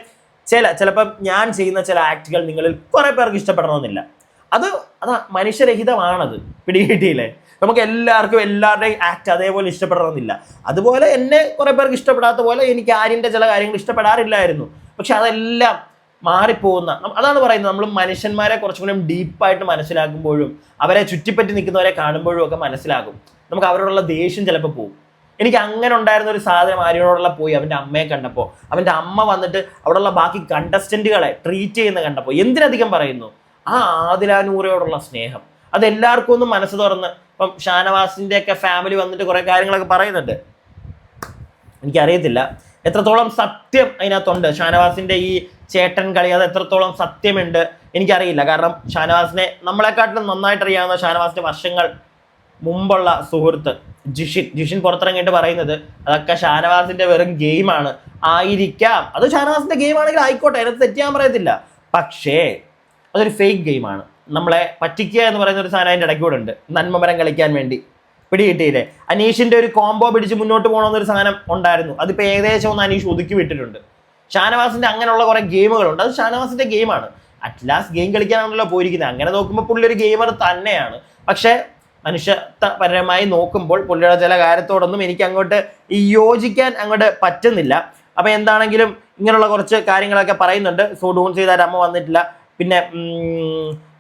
ചില ചിലപ്പം ഞാൻ ചെയ്യുന്ന ചില ആക്ടുകൾ നിങ്ങളിൽ കുറേ പേർക്ക് ഇഷ്ടപ്പെടണമെന്നില്ല. അത് അതാ മനുഷ്യരഹിതമാണത്. പിടികിട്ടിയില്ലേ? നമുക്ക് എല്ലാവർക്കും എല്ലാവരുടെയും ആക്ട് അതേപോലെ ഇഷ്ടപ്പെടണമെന്നില്ല. അതുപോലെ എന്നെ കുറേ പേർക്ക് ഇഷ്ടപ്പെടാത്ത പോലെ എനിക്ക് ആര്യന്റെ ചില കാര്യങ്ങൾ ഇഷ്ടപ്പെടാറില്ലായിരുന്നു. പക്ഷെ അതെല്ലാം മാറിപ്പോകുന്ന അതാണ് പറയുന്നത്. നമ്മൾ മനുഷ്യന്മാരെ കുറച്ചും കൂടി ഡീപ്പായിട്ട് മനസ്സിലാക്കുമ്പോഴും അവരെ ചുറ്റിപ്പറ്റി നിൽക്കുന്നവരെ കാണുമ്പോഴും ഒക്കെ മനസ്സിലാകും. നമുക്ക് അവരോടുള്ള ദേഷ്യം ചിലപ്പോൾ പോകും എനിക്ക് അങ്ങനെ ഉണ്ടായിരുന്ന ഒരു സാധനം ആര്യനോടുള്ള പോയി അവന്റെ അമ്മയെ കണ്ടപ്പോൾ അവന്റെ അമ്മ വന്നിട്ട് അവിടെയുള്ള ബാക്കി കണ്ടസ്റ്റന്റുകളെ ട്രീറ്റ് ചെയ്യുന്ന കണ്ടപ്പോൾ എന്തിനധികം പറയുന്നു? ആ ആദിലാനൂറയോടുള്ള സ്നേഹം. അതെല്ലാവർക്കും ഒന്ന് മനസ്സ് തുറന്ന് ഇപ്പം ഷാനവാസിന്റെ ഒക്കെ ഫാമിലി വന്നിട്ട് കുറേ കാര്യങ്ങളൊക്കെ പറയുന്നുണ്ട്. എനിക്കറിയത്തില്ല. എത്രത്തോളം സത്യം അതിനകത്തുണ്ട്. ഷാനവാസിന്റെ ഈ ചേട്ടൻ കളി അത് എത്രത്തോളം സത്യമുണ്ട് എനിക്കറിയില്ല. കാരണം ഷാനവാസിനെ നമ്മളെക്കാട്ടിലും നന്നായിട്ട് അറിയാവുന്ന ഷാനവാസിന്റെ വർഷങ്ങൾ മുമ്പുള്ള സുഹൃത്ത്. ജിഷിൻ ജിഷിൻ പുറത്തിറങ്ങിയിട്ട് പറയുന്നത് അതൊക്കെ ഷാനവാസിന്റെ വെറും ഗെയിമാണ് ആയിരിക്കാം. അത് ഷാനവാസിന്റെ ഗെയിം ആണെങ്കിൽ ആയിക്കോട്ടെ അതിനകത്ത് തെറ്റിയാൻ പറയത്തില്ല. പക്ഷേ അതൊരു ഫേക്ക് ഗെയിമാണ് നമ്മളെ പറ്റിക്കുക എന്ന് പറയുന്ന ഒരു സാധനം അതിന്റെ ഇടയ്ക്ക് കൂടെ ഉണ്ട് നന്മമരം കളിക്കാൻ വേണ്ടി. പിടികിട്ടിയില്ലേ? അനീഷിന്റെ ഒരു കോംബോ പിടിച്ച് മുന്നോട്ട് പോകണമെന്നൊരു സാധനം ഉണ്ടായിരുന്നു. അതിപ്പോൾ ഏകദേശം ഒന്ന് അനീഷ് ഒതുക്കി വിട്ടിട്ടുണ്ട്. ഷാനവാസിന്റെ അങ്ങനെയുള്ള കുറെ ഗെയിമുകളുണ്ട് അത് ഷാനവാസിന്റെ ഗെയിമാണ് അറ്റ്ലാസ്റ്റ് ഗെയിം കളിക്കാനാണല്ലോ പോയിരിക്കുന്നത്. അങ്ങനെ നോക്കുമ്പോൾ പുള്ളി ഒരു ഗെയിമർ തന്നെയാണ്. പക്ഷേ മനുഷ്യപരമായി നോക്കുമ്പോൾ പുള്ളിയുടെ ചില കാര്യത്തോടൊന്നും എനിക്ക് അങ്ങോട്ട് യോജിക്കാൻ അങ്ങോട്ട് പറ്റുന്നില്ല. അപ്പൊ എന്താണെങ്കിലും ഇങ്ങനെയുള്ള കുറച്ച് കാര്യങ്ങളൊക്കെ പറയുന്നുണ്ട്. സോ ഡോൺ ചെയ്ത അമ്മ വന്നിട്ടില്ല. പിന്നെ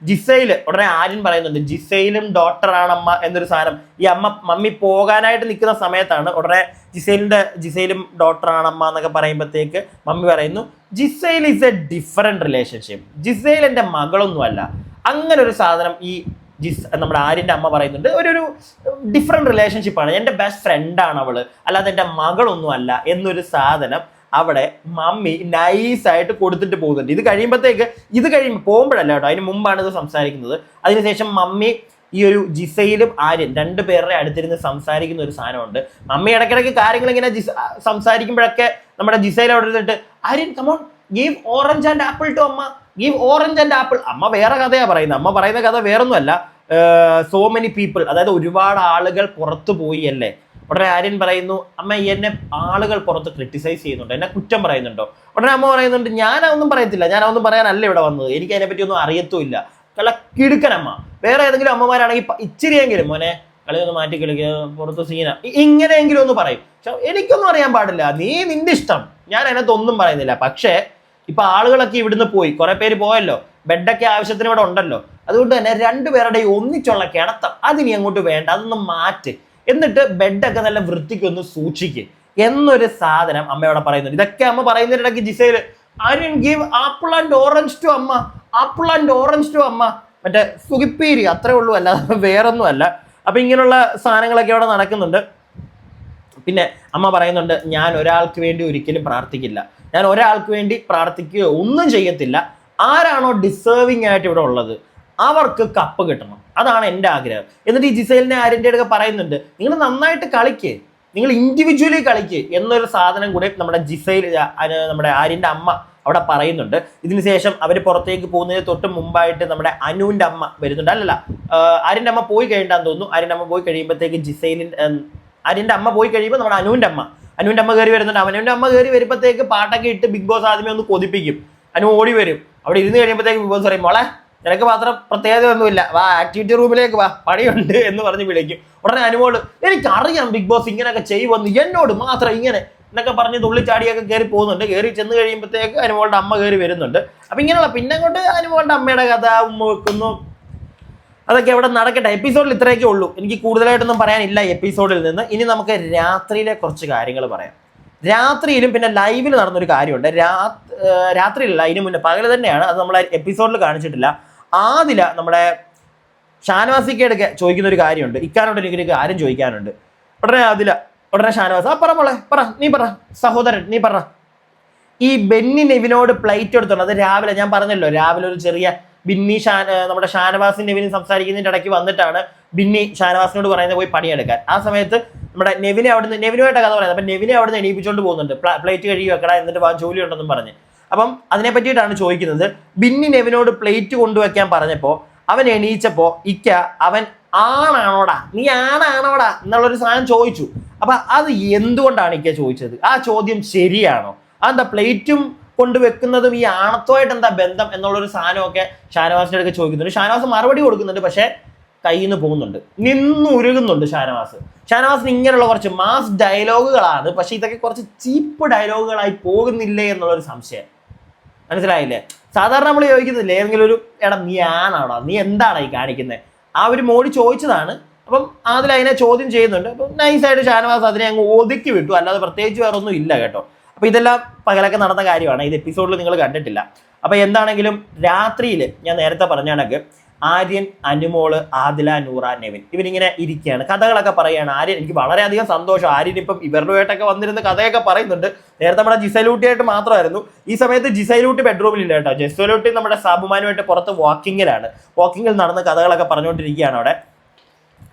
ജിസയിൽ ഉടനെ ആര്യൻ പറയുന്നുണ്ട്. ജിസയിലും ഡോക്ടറാണ് അമ്മ എന്നൊരു സാധനം. ഈ അമ്മ മമ്മി പോകാനായിട്ട് നിൽക്കുന്ന സമയത്താണ് ഉടനെ ജിസൈലിന്റെ ജിസയിലും ഡോക്ടറാണ് അമ്മ എന്നൊക്കെ പറയുമ്പോഴത്തേക്ക് മമ്മി പറയുന്നു Giselle is a different relationship Giselle എന്റെ മകളൊന്നുമല്ല. അങ്ങനെ ഒരു സാധനം ഈ ജിസ് നമ്മുടെ ആര്യന്റെ അമ്മ പറയുന്നുണ്ട്. ഒരു ഒരു ഡിഫറെന്റ് റിലേഷൻഷിപ്പാണ് എന്റെ ബെസ്റ്റ് ഫ്രണ്ടാണ് അവൾ. അല്ലാതെ എന്റെ മകളൊന്നും അല്ല എന്നൊരു സാധനം അവിടെ മമ്മി നൈസായിട്ട് കൊടുത്തിട്ട് പോകുന്നുണ്ട്. ഇത് കഴിയുമ്പോഴത്തേക്ക് ഇത് കഴിയുമ്പോൾ പോകുമ്പോഴല്ല കേട്ടോ അതിന് മുമ്പാണ് ഇത് സംസാരിക്കുന്നത്. അതിനുശേഷം മമ്മി ഈ ഒരു ജിസയിലും ആര്യൻ രണ്ട് പേരുടെ അടുത്തിരുന്ന് സംസാരിക്കുന്ന ഒരു സാധനമുണ്ട്. മമ്മി ഇടയ്ക്കിടയ്ക്ക് കാര്യങ്ങൾ ഇങ്ങനെ ജിസ സംസാരിക്കുമ്പോഴൊക്കെ നമ്മുടെ ജിസയിൽ അവിടെ ഇരുന്നിട്ട് Aryan come on give orange and apple to അമ്മ. ഗീവ് ഓറഞ്ച് ആൻഡ് ആപ്പിൾ അമ്മ വേറെ കഥയാണ് പറയുന്നത്. അമ്മ പറയുന്ന കഥ വേറൊന്നുമല്ല. സോ മെനി പീപ്പിൾ അതായത് ഒരുപാട് ആളുകൾ പുറത്തു പോയി അല്ലേ? ഉടനെ ആര്യൻ പറയുന്നു അമ്മ എന്നെ ആളുകൾ പുറത്ത് ക്രിട്ടിസൈസ് ചെയ്യുന്നുണ്ട് എന്നെ കുറ്റം പറയുന്നുണ്ടോ? ഉടനെ അമ്മ പറയുന്നുണ്ട് ഞാൻ ഞാനതൊന്നും പറയത്തില്ല ഒന്നും പറയാനല്ല ഇവിടെ വന്നത് എനിക്ക് അതിനെപ്പറ്റി ഒന്നും അറിയത്തുമില്ല. കള കിടുക്കനമ്മ വേറെ ഏതെങ്കിലും അമ്മമാരാണെങ്കിൽ ഇച്ചിരിയെങ്കിലും മോനെ കളി ഒന്ന് മാറ്റി കളിക്കുക പുറത്ത് സീന ഇങ്ങനെയെങ്കിലും ഒന്ന് പറയും. പക്ഷെ എനിക്കൊന്നും അറിയാൻ പാടില്ല നീ നിന്റെ ഇഷ്ടം. ഞാൻ അതിനകത്ത് ഒന്നും പറയുന്നില്ല. പക്ഷേ ഇപ്പൊ ആളുകളൊക്കെ ഇവിടുന്ന് പോയി കുറെ പേര് പോയല്ലോ ബെഡൊക്കെ ആവശ്യത്തിന് ഇവിടെ ഉണ്ടല്ലോ. അതുകൊണ്ട് തന്നെ രണ്ടുപേരുടെയും ഒന്നിച്ചുള്ള കിടത്തം അതിനി അങ്ങോട്ട് വേണ്ട അതൊന്ന് മാറ്റ്. എന്നിട്ട് ബെഡൊക്കെ നല്ല വൃത്തിക്ക് ഒന്ന് സൂക്ഷിക്ക് എന്നൊരു സാധനം അമ്മയോടെ പറയുന്നുണ്ട്. ഇതൊക്കെ അമ്മ പറയുന്നതിനിടയ്ക്ക് Giselle Aryan give apple and orange to അമ്മ ആപ്പിൾ ആൻഡ് ഓറഞ്ച് ടു അമ്മ. മറ്റേ സുഖിപ്പേരി അത്രേ ഉള്ളൂ അല്ല വേറൊന്നും അല്ല. അപ്പൊ ഇങ്ങനെയുള്ള സാധനങ്ങളൊക്കെ അവിടെ നടക്കുന്നുണ്ട്. പിന്നെ അമ്മ പറയുന്നുണ്ട് ഞാൻ ഒരാൾക്ക് വേണ്ടി ഒരിക്കലും പ്രാർത്ഥിക്കില്ല. ഞാൻ ഒരാൾക്ക് വേണ്ടി പ്രാർത്ഥിക്കുകയോ ഒന്നും ചെയ്യത്തില്ല. ആരാണോ ഡിസേർവിംഗ് ആയിട്ട് ഇവിടെ ഉള്ളത്? അവർക്ക് കപ്പ് കിട്ടണം. അതാണ് എന്റെ ആഗ്രഹം. എന്നിട്ട് ഈ ജിസൈലിനെ ആര്യന്റെ അടുക്ക പറയുന്നുണ്ട് നിങ്ങൾ നന്നായിട്ട് കളിക്ക്. നിങ്ങൾ ഇൻഡിവിജ്വലി കളിക്ക്. എന്നൊരു സാധനം കൂടെ നമ്മുടെ ജിസൈൽ നമ്മുടെ ആര്യന്റെ അമ്മ അവിടെ പറയുന്നുണ്ട്. ഇതിനുശേഷം അവർ പുറത്തേക്ക് പോകുന്നതിന് തൊട്ട് മുമ്പായിട്ട് നമ്മുടെ അനുവിന്റെ അമ്മ വരുന്നുണ്ട്. അല്ലല്ല ആര്യന്റെ അമ്മ പോയി കഴിയണ്ടെന്ന് തോന്നുന്നു. ആര്യന്റെ അമ്മ പോയി കഴിയുമ്പോഴത്തേക്ക് ജിസൈലിൻ ആര്യന്റെ അമ്മ പോയി കഴിയുമ്പോൾ നമ്മുടെ അനുവിന്റെ അമ്മ അനുവിന്റെ അമ്മ കയറി വരുന്നുണ്ട്. അനുവിന്റെ അമ്മ കയറി വരുമ്പോഴത്തേക്ക് പാട്ടൊക്കെ ഇട്ട് ബിഗ് ബോസ് ആദ്യമേ ഒന്ന് കൊതിപ്പിക്കും. അനു ഓടി വരും. അവിടെ ഇരുന്ന് കഴിയുമ്പോഴത്തേക്ക് ബിഗ് ബോസ് പറയും മോളെ നിനക്ക് മാത്രം പ്രത്യേകത ഒന്നുമില്ല വാ ആക്ടിവിറ്റി റൂമിലേക്ക് വാ. പണിയുണ്ട് എന്ന് പറഞ്ഞ് വിളിക്കും. ഉടനെ അനുമോൾ എനിക്കറിയാം ബിഗ് ബോസ് ഇങ്ങനെയൊക്കെ ചെയ്യുമെന്ന്. എന്നോട് മാത്രം ഇങ്ങനെ എന്നൊക്കെ പറഞ്ഞ് തുള്ളിച്ചാടിയൊക്കെ കയറി പോകുന്നുണ്ട്. കയറി ചെന്ന് കഴിയുമ്പോഴത്തേക്ക് അനുമോളുടെ അമ്മ കയറി വരുന്നുണ്ട്. അപ്പം ഇങ്ങനെയുള്ള പിന്നെ കൊണ്ട് അനുമോളുടെ അമ്മയുടെ കഥ ഉമ്മ വെക്കുന്നു. അതൊക്കെ അവിടെ നടക്കട്ടെ. എപ്പിസോഡിൽ ഇത്രയൊക്കെ ഉള്ളൂ. എനിക്ക് കൂടുതലായിട്ടൊന്നും പറയാനില്ല എപ്പിസോഡിൽ നിന്ന്. ഇനി നമുക്ക് രാത്രിയിലെ കുറച്ച് കാര്യങ്ങൾ പറയാം. രാത്രിയിലും പിന്നെ ലൈവിൽ നടന്നൊരു കാര്യമുണ്ട്. രാത്രിയിലല്ല അതിന് മുന്നേ. പകൽ തന്നെയാണ്. അത് നമ്മൾ എപ്പിസോഡിൽ കാണിച്ചിട്ടില്ല. ആദില നമ്മുടെ ഷാനവാസിക്കേടൊക്കെ ചോദിക്കുന്ന ഒരു കാര്യമുണ്ട്. ഇക്കാനോട് എനിക്ക് കാര്യം ചോദിക്കാനുണ്ട്. ഉടനെ ആദില ഉടനെ ഷാനവാസ് ആ പറ മോളെ പറ നീ പറ സഹോദരൻ നീ പറ. ഈ ബെന്നി നെവിനോട് പ്ലേറ്റ് എടുത്തോണ്ട് അത് രാവിലെ ഞാൻ പറഞ്ഞല്ലോ രാവിലെ ഒരു ചെറിയ ബിന്നി ഷാൻ നമ്മുടെ ഷാനവാസും നെവിനും സംസാരിക്കുന്നതിന്റെ ഇടയ്ക്ക് വന്നിട്ടാണ് ബിന്നി ഷാനവാസിനോട് പറയുന്നത് പോയി പണിയെടുക്കാൻ. ആ സമയത്ത് നമ്മുടെ നെവിനെ അവിടുന്ന് നെവിനുമായിട്ട് കഥ പറയുന്നത് അപ്പം നെവിനെ അവിടുന്ന് എണീപ്പിച്ചുകൊണ്ട് പോകുന്നുണ്ട്. പ്ലേറ്റ് കഴുകി വെക്കടാ എന്നിട്ട് ജോലി ഉണ്ടെന്നും പറഞ്ഞ്. അപ്പം അതിനെ പറ്റിയിട്ടാണ് ചോദിക്കുന്നത്. ബിന്നി നെവിനോട് പ്ലേറ്റ് കൊണ്ടുവയ്ക്കാൻ പറഞ്ഞപ്പോൾ അവൻ എണീച്ചപ്പോൾ ഇക്ക അവൻ ആണാണോടാ? നീ ആണാണോടാ? എന്നുള്ളൊരു സാധനം ചോദിച്ചു. അപ്പൊ അത് എന്തുകൊണ്ടാണ് ഇക്ക ചോദിച്ചത്? ആ ചോദ്യം ശരിയാണോ? അതെന്താ പ്ലേറ്റും കൊണ്ടുവെക്കുന്നതും ഈ ആണത്തോയിട്ട് എന്താ ബന്ധം എന്നുള്ളൊരു സാധനമൊക്കെ ഷാനവാസിന്റെ അടുത്ത് ചോദിക്കുന്നുണ്ട്. ഷാനവാസ് മറുപടി കൊടുക്കുന്നുണ്ട് പക്ഷേ കയ്യിൽ നിന്ന് പോകുന്നുണ്ട്. നിന്നുരുകുന്നുണ്ട് ഷാനവാസ്. ഷാനവാസിന് ഇങ്ങനെയുള്ള കുറച്ച് മാസ് ഡയലോഗുകളാണ് പക്ഷേ ഇതൊക്കെ കുറച്ച് ചീപ്പ് ഡയലോഗുകളായി പോകുന്നില്ലേ എന്നുള്ളൊരു സംശയം. മനസ്സിലായില്ലേ? സാധാരണ നമ്മൾ ചോദിക്കുന്നില്ലേ ഏതെങ്കിലും ഒരു എടാ നീ ആണാണോ നീ എന്താണ് ഈ കാണിക്കുന്നത് ആ ഒരു മോഡി ചോദിച്ചതാണ്. അപ്പം അതിൽ അതിനെ ചോദ്യം ചെയ്യുന്നുണ്ട്. അപ്പം നൈസായിട്ട് ഷാനവാസ് അതിനെ അങ്ങ് ഒതുക്കി വിട്ടു. അല്ലാതെ പ്രത്യേകിച്ച് വേറെ ഒന്നും ഇല്ല കേട്ടോ. അപ്പോൾ ഇതെല്ലാം പകലൊക്കെ നടന്ന കാര്യമാണ്. ഇത് എപ്പിസോഡിൽ നിങ്ങൾ കണ്ടിട്ടില്ല. അപ്പോൾ എന്താണെങ്കിലും രാത്രിയിൽ ഞാൻ നേരത്തെ പറഞ്ഞ കണക്ക് ആര്യൻ അനുമോൾ ആദില നൂറ നെവിൻ. ഇവരിങ്ങനെ ഇരിക്കുകയാണ്. കഥകളൊക്കെ പറയുകയാണ് ആര്യൻ. എനിക്ക് വളരെയധികം സന്തോഷം. ആര്യൻ ഇപ്പം ഇവരുമായിട്ടൊക്കെ വന്നിരുന്ന കഥയൊക്കെ പറയുന്നുണ്ട്. നേരത്തെ നമ്മുടെ ജിസൈലൂട്ടിയായിട്ട് മാത്രമായിരുന്നു. ഈ സമയത്ത് ജിസൈലൂട്ടി ബെഡ്റൂമിലില്ല കേട്ടോ. ജിസൈലൂട്ടി നമ്മുടെ സാബുമാനുമായിട്ട് പുറത്ത് വാക്കിങ്ങിലാണ് വാക്കിങ്ങിൽ നടന്ന കഥകളൊക്കെ പറഞ്ഞുകൊണ്ടിരിക്കുകയാണ് അവിടെ.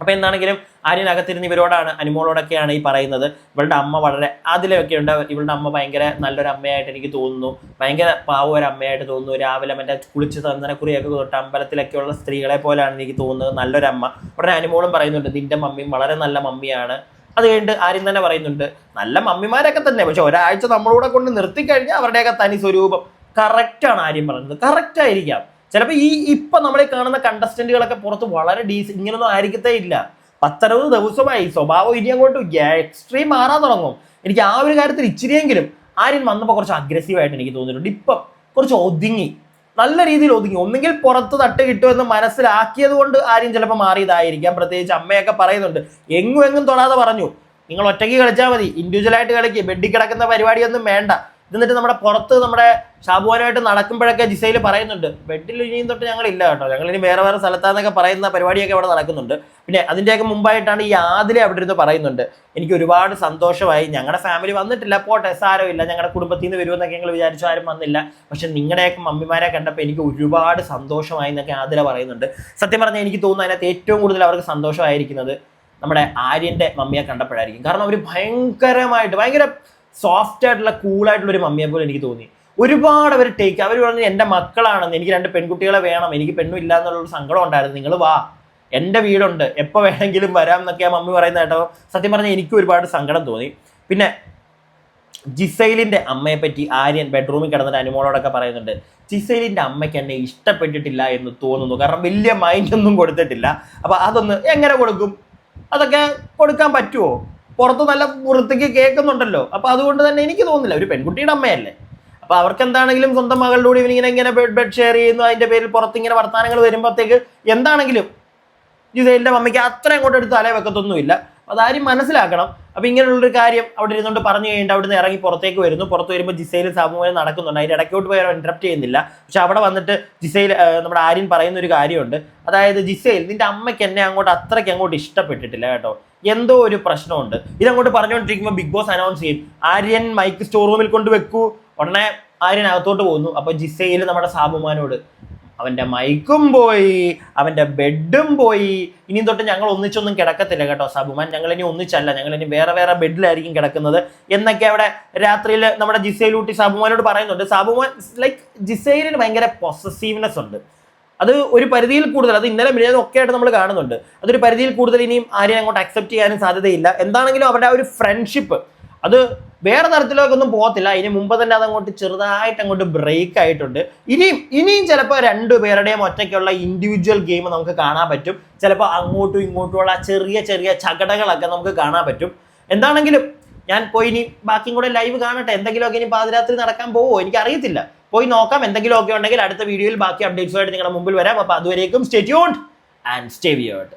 അപ്പൊ എന്താണെങ്കിലും ആര്യനകത്തിരുന്ന് ഇവരോടാണ് അനുമോളോടൊക്കെയാണ് ഈ പറയുന്നത്. ഇവളുടെ അമ്മ വളരെ അതിലൊക്കെ ഉണ്ട് ഇവളുടെ അമ്മ ഭയങ്കര നല്ലൊരു അമ്മയായിട്ട് എനിക്ക് തോന്നുന്നു. ഭയങ്കര പാവ ഒരു അമ്മയായിട്ട് തോന്നുന്നു. രാവിലെ മറ്റേ കുളിച്ച് തന്നനക്കുറിയൊക്കെ തൊട്ട് അമ്പലത്തിലൊക്കെയുള്ള സ്ത്രീകളെ പോലെയാണ് എനിക്ക് തോന്നുന്നത്. നല്ലൊരമ്മ ഉടനെ അനുമോളും പറയുന്നുണ്ട് നിന്റെ മമ്മിയും വളരെ നല്ല മമ്മിയാണ്. അത് കഴിഞ്ഞിട്ട് ആര്യം തന്നെ പറയുന്നുണ്ട് നല്ല മമ്മിമാരൊക്കെ തന്നെ. പക്ഷെ ഒരാഴ്ച നമ്മളൂടെ കൊണ്ട് നിർത്തിക്കഴിഞ്ഞാൽ അവരുടെയൊക്കെ തനി സ്വരൂപം. കറക്റ്റാണ് ആര്യം പറയുന്നത്. കറക്റ്റ് ആയിരിക്കാം. ചിലപ്പോൾ ഈ ഇപ്പൊ നമ്മളെ കാണുന്ന കണ്ടസ്റ്റന്റുകളൊക്കെ പുറത്ത് വളരെ ഡീസ് ഇങ്ങനൊന്നും ആയിരിക്കത്തേ ഇല്ല. പത്തറുപത് ദിവസമായി സ്വഭാവം ഇനി അങ്ങോട്ട് എക്സ്ട്രീം മാറാൻ തുടങ്ങും. എനിക്ക് ആ ഒരു കാര്യത്തിൽ ഇച്ചിരിയെങ്കിലും ആര്യൻ വന്നപ്പോൾ കുറച്ച് അഗ്രസീവായിട്ട് എനിക്ക് തോന്നിയിട്ടുണ്ട്. ഇപ്പം കുറച്ച് ഒതുങ്ങി. നല്ല രീതിയിൽ ഒതുങ്ങി. ഒന്നുകിൽ പുറത്ത് തട്ട് കിട്ടുമെന്ന് മനസ്സിലാക്കിയത് കൊണ്ട് ആര്യം ചിലപ്പോൾ മാറിയതായിരിക്കാം. പ്രത്യേകിച്ച് അമ്മയൊക്കെ പറയുന്നുണ്ട്. എങ്ങും എങ്ങും തൊടാതെ പറഞ്ഞു നിങ്ങൾ ഒറ്റയ്ക്ക് കളിച്ചാൽ മതി. ഇൻഡിവിജ്വലായിട്ട് കളിക്കുക ബെഡിൽ കിടക്കുന്ന പരിപാടിയൊന്നും വേണ്ട. എന്നിട്ട് നമ്മുടെ പുറത്ത് നമ്മുടെ ഷാബുവാനായിട്ട് നടക്കുമ്പോഴൊക്കെ ജിസയിൽ പറയുന്നുണ്ട് ബെഡിൽ ഇനിയും തൊട്ട് ഞങ്ങൾ ഇല്ല കേട്ടോ. ഞങ്ങൾ ഇനി വേറെ വേറെ സ്ഥലത്താന്നൊക്കെ പറയുന്ന പരിപാടിയൊക്കെ അവിടെ നടക്കുന്നുണ്ട്. പിന്നെ അതിന്റെയൊക്കെ മുമ്പായിട്ടാണ് ഈ ആദിലെ അവിടെ ഇരുന്ന് പറയുന്നുണ്ട് എനിക്ക് ഒരുപാട് സന്തോഷമായി. ഞങ്ങളുടെ ഫാമിലി വന്നിട്ടില്ല. പോട്ടെ സാരമില്ല. ഞങ്ങളുടെ കുടുംബത്തിൽ നിന്ന് വരുമെന്നൊക്കെ ഞങ്ങൾ വിചാരിച്ചു ആരും വന്നില്ല. പക്ഷെ നിങ്ങളുടെയൊക്കെ മമ്മിമാരെ കണ്ടപ്പോൾ എനിക്ക് ഒരുപാട് സന്തോഷമായി എന്നൊക്കെ ആദില പറയുന്നുണ്ട്. സത്യം പറഞ്ഞാൽ എനിക്ക് തോന്നുന്നു അതിനകത്ത് ഏറ്റവും കൂടുതൽ അവർക്ക് സന്തോഷമായിരിക്കുന്നത് നമ്മുടെ ആര്യന്റെ മമ്മിയെ കണ്ടപ്പോഴായിരിക്കും. കാരണം അവർ ഭയങ്കരമായിട്ട് ഭയങ്കര സോഫ്റ്റ് ആയിട്ടുള്ള കൂളായിട്ടുള്ള ഒരു മമ്മിയെ പോലെ എനിക്ക് തോന്നി. ഒരുപാട് അവർ ടേക്ക് അവർ പറഞ്ഞു എന്റെ മക്കളാണെന്ന് എനിക്ക് രണ്ട് പെൺകുട്ടികളെ വേണം എനിക്ക് പെണ്ണും ഇല്ല എന്നുള്ളൊരു സങ്കടം ഉണ്ടായിരുന്നു. നിങ്ങൾ വാ എന്റെ വീടുണ്ട് എപ്പോൾ വേണമെങ്കിലും വരാം എന്നൊക്കെ ആ മമ്മി പറയുന്ന കേട്ടോ സത്യം പറഞ്ഞാൽ എനിക്ക് ഒരുപാട് സങ്കടം തോന്നി. പിന്നെ ജിസൈലിന്റെ അമ്മയെ പറ്റി ആര്യൻ ബെഡ്റൂമിൽ കിടന്നിട്ട് അനുമോളോടൊക്കെ പറയുന്നുണ്ട് ജിസൈലിന്റെ അമ്മയ്ക്ക് എന്നെ ഇഷ്ടപ്പെട്ടിട്ടില്ല എന്ന് തോന്നുന്നു. കാരണം വലിയ മൈൻഡ് ഒന്നും കൊടുത്തിട്ടില്ല. അപ്പോൾ അതൊന്ന് എങ്ങനെ കൊടുക്കും? അതൊക്കെ കൊടുക്കാൻ പറ്റുമോ പുറത്ത് നല്ല വൃത്തിക്ക് കേൾക്കുന്നുണ്ടല്ലോ. അപ്പൊ അതുകൊണ്ട് തന്നെ എനിക്ക് തോന്നുന്നില്ല. ഒരു പെൺകുട്ടിയുടെ അമ്മയല്ലേ. അപ്പൊ അവർക്ക് എന്താണെങ്കിലും സ്വന്തം മകളുടെ കൂടി ഇവനിങ്ങനെ ഇങ്ങനെ ബെഡ് ബെഡ് ഷെയർ ചെയ്യുന്നു. അതിന്റെ പേരിൽ പുറത്ത് ഇങ്ങനെ വർത്തമാനങ്ങൾ വരുമ്പോഴത്തേക്ക് എന്താണെങ്കിലും ജിസൈലിന്റെ മമ്മയ്ക്ക് അത്ര അങ്ങോട്ട് എടുത്ത് തലേ വെക്കത്തൊന്നുമില്ല. അതാരും മനസ്സിലാക്കണം. അപ്പൊ ഇങ്ങനെയുള്ളൊരു കാര്യം അവിടെ ഇരുന്നുകൊണ്ട് പറഞ്ഞു കഴിഞ്ഞിട്ട് അവിടുന്ന് ഇറങ്ങി പുറത്തേക്ക് വരുന്നു. പുറത്ത് വരുമ്പോൾ ജിസൈലും സാമൂഹ്യം നടക്കുന്നുണ്ട്. അതിന്റെ ഇടയ്ക്കോട്ട് പോയി ഇന്ററപ്റ്റ് ചെയ്യുന്നില്ല. പക്ഷെ അവിടെ വന്നിട്ട് ജിസൈൽ ആ, നമ്മുടെ ആര്യൻ പറയുന്ന ഒരു കാര്യമുണ്ട്. അതായത് ജിസൈൽ നിന്റെ അമ്മയ്ക്ക് എന്നെ അങ്ങോട്ട് അത്രയ്ക്ക് അങ്ങോട്ട് ഇഷ്ടപ്പെട്ടിട്ടില്ല കേട്ടോ. എന്തോ ഒരു പ്രശ്നമുണ്ട്. ഇതങ്ങോട്ട് പറഞ്ഞുകൊണ്ടിരിക്കുമ്പോൾ ബിഗ് ബോസ് അനൗൺസ് ചെയ്യും ആര്യൻ മൈക്ക് സ്റ്റോർ റൂമിൽ കൊണ്ട് വെക്കൂ. ഉടനെ ആര്യൻ അകത്തോട്ട് പോകുന്നു. അപ്പൊ ജിസയിൽ നമ്മുടെ സാബുമാനോട് അവന്റെ മൈക്കും പോയി അവന്റെ ബെഡും പോയി. ഇനിയും തൊട്ട് ഞങ്ങൾ ഒന്നിച്ചൊന്നും കിടക്കത്തില്ല കേട്ടോ സാബുമാൻ. ഞങ്ങൾ ഇനി ഒന്നിച്ചല്ല. ഞങ്ങൾ ഇനി വേറെ വേറെ ബെഡിലായിരിക്കും കിടക്കുന്നത്. എന്നൊക്കെ അവിടെ രാത്രിയിൽ നമ്മുടെ ജിസയിലൂട്ടി സാബുമാനോട് പറയുന്നുണ്ട്. സാബുമാൻ ലൈക്ക് ജിസൈലിന് ഭയങ്കര പൊസസീവ്നെസ് ഉണ്ട്. അത് ഒരു പരിധിയിൽ കൂടുതൽ അത് ഇന്നലെ മിനിഞ്ഞാൽ ഒക്കെ ആയിട്ട് നമ്മൾ കാണുന്നുണ്ട്. അതൊരു പരിധിയിൽ കൂടുതൽ ഇനിയും ആരെയും അങ്ങോട്ട് അക്സെപ്റ്റ് ചെയ്യാനും സാധ്യതയില്ല. എന്താണെങ്കിലും അവരുടെ ആ ഒരു ഫ്രണ്ട്ഷിപ്പ് അത് വേറെ തരത്തിലേക്കൊന്നും പോകത്തില്ല. ഇനി മുമ്പ് തന്നെ അതങ്ങോട്ട് ചെറുതായിട്ട് അങ്ങോട്ട് ബ്രേക്ക് ആയിട്ടുണ്ട്. ഇനിയും ഇനിയും ചിലപ്പോൾ രണ്ടുപേരുടെയും ഒറ്റയ്ക്കുള്ള ഇൻഡിവിജ്വൽ ഗെയിം നമുക്ക് കാണാൻ പറ്റും. ചിലപ്പോൾ അങ്ങോട്ടും ഇങ്ങോട്ടുമുള്ള ചെറിയ ചെറിയ ചകടകളൊക്കെ നമുക്ക് കാണാൻ പറ്റും. എന്താണെങ്കിലും ഞാൻ പോയി ഇനി ബാക്കിയും കൂടെ ലൈവ് കാണട്ടെ. എന്തെങ്കിലുമൊക്കെ ഇനി പാതിരാത്രി നടക്കാൻ പോവോ? എനിക്ക് അറിയത്തില്ല പോയി നോക്കാം. എന്തെങ്കിലും ഒക്കെ ഉണ്ടെങ്കിൽ അടുത്ത വീഡിയോയിൽ ബാക്കി അപ്ഡേറ്റ്സുമായിട്ട് നിങ്ങളുടെ മുമ്പിൽ വരാം. അപ്പോൾ അതുവരേക്കും stay tuned and stay weird